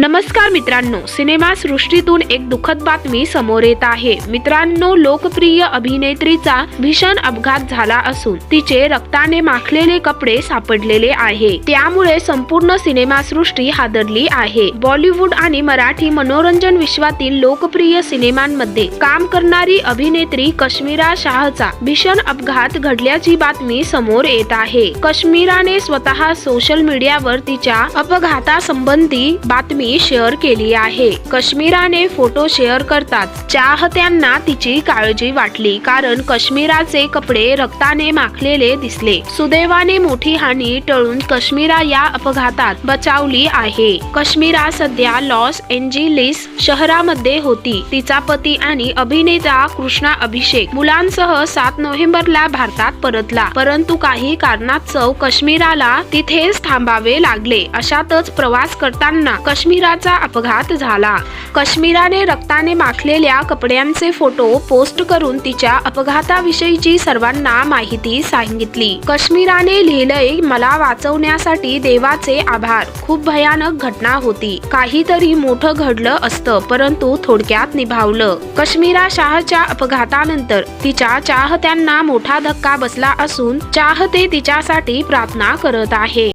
नमस्कार मित्रांनो सिनेमा सृष्टीतून एक दुःखद बातमी समोर येत आहे. मित्रांनो लोकप्रिय अभिनेत्रीचा भीषण अपघात झाला असून तिचे रक्ताने माखलेले कपडे सापडलेले आहे. त्यामुळे संपूर्ण सिनेमा सृष्टी हादरली आहे. बॉलिवूड आणि मराठी मनोरंजन विश्वातील लोकप्रिय सिनेमांमध्ये काम करणारी अभिनेत्री कश्मीरा शाहचा भीषण अपघात घडल्याची बातमी समोर येत आहे. कश्मीराने स्वतः सोशल मीडियावर तिच्या अपघातासंबंधी बातमी यांनी शेअर केली आहे. कश्मीराने फोटो शेअर करताच चाहत्यांना तिची काळजी वाटली कारण कश्मीराचे कपडे रक्ताने माखलेले दिसले. सुदैवाने मोठी हानी टळून कश्मीरा या अपघातात बचावली आहे. कश्मीरा सध्या लॉस एंजिलिस शहरामध्ये होती. तिचा पती आणि अभिनेता कृष्णा अभिषेक मुलांसह सात नोव्हेंबरला भारतात परतला. परंतु काही कारणास्तव कश्मीराला तिथेच थांबावे लागले. अशातच प्रवास करताना काश्मीराचा अपघात झाला. कश्मीराने रक्ताने माखलेल्या कपड्यांचे फोटो पोस्ट करून तिच्या अपघाताविषयीची सर्वांना माहिती सांगितली. कश्मीराने लिहिलंय मला वाचवण्यासाठी देवाचे आभार. खूप भयानक घटना होती. काहीतरी मोठं घडलं असतं परंतु थोडक्यात निभावलं. काश्मीरा शाहच्या अपघातानंतर तिच्या चाहत्यांना मोठा धक्का बसला असून चाहते तिच्यासाठी प्रार्थना करत आहे.